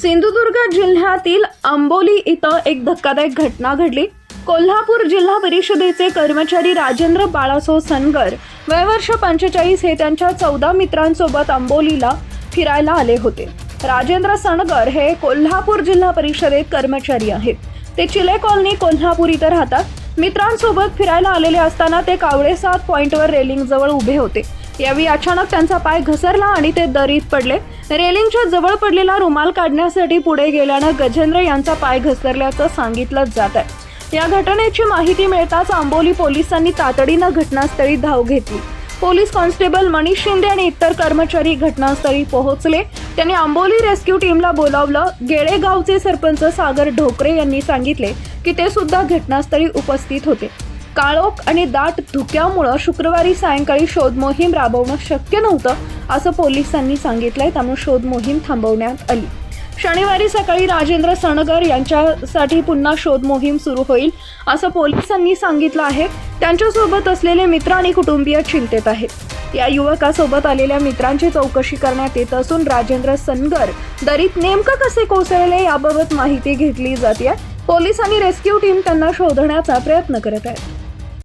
सिंधुदुर्ग जिल्ह्यातील आंबोली इथं एक धक्कादायक घटना घडली. कोल्हापूर जिल्हा परिषदेचे कर्मचारी राजेंद्र बाळासो सनगर वय वर्ष पंचेचाळीस हे त्यांच्या चौदा मित्रांसोबत आंबोलीला फिरायला आले होते. राजेंद्र सणगर हे कोल्हापूर जिल्हा परिषदेत कर्मचारी आहेत. ते चिले कॉलनी कोल्हापूर इथं राहतात. मित्रांसोबत फिरायला आलेले असताना ते कावळे सात पॉइंटवर रेलिंग जवळ उभे होते. यावेळी अचानक त्यांचा पाय घसरला आणि ते दरीत पडले. रेलिंगच्या जवळ पडलेला रुमाल काढण्यासाठी पुढे गेल्यानं गजेंद्र यांचा पाय घसरल्याचं सांगितलं जात आहे. या घटनेची माहिती मिळताच आंबोली पोलिसांनी तातडीनं घटनास्थळी धाव घेतली. पोलीस कॉन्स्टेबल मनीष शिंदे आणि इतर कर्मचारी घटनास्थळी पोहोचले. त्यांनी आंबोली रेस्क्यू टीमला बोलावलं. गेळेगावचे सरपंच सागर ढोकरे यांनी सांगितले की ते सुद्धा घटनास्थळी उपस्थित होते. काळोख आणि दाट धुक्यामुळं शुक्रवारी सायंकाळी शोध मोहीम राबवणं शक्य नव्हतं असं पोलिसांनी सांगितलंय. त्यामुळे शोध मोहीम थांबवण्यात आली. शनिवारी सकाळी राजेंद्र सणगर यांच्यासाठी पुन्हा शोध मोहीम सुरू होईल असं पोलिसांनी सांगितलं आहे. त्यांच्यासोबत असलेले मित्र आणि कुटुंबीय चिंतेत आहेत. या युवकासोबत आलेल्या मित्रांची चौकशी करण्यात येत असून राजेंद्र सनगर दरीत नेमकं कसे कोसळले याबाबत माहिती घेतली जाते पोलिसांनी रेस्क्यू टीम त्यांना शोधण्याचा प्रयत्न करत आहेत.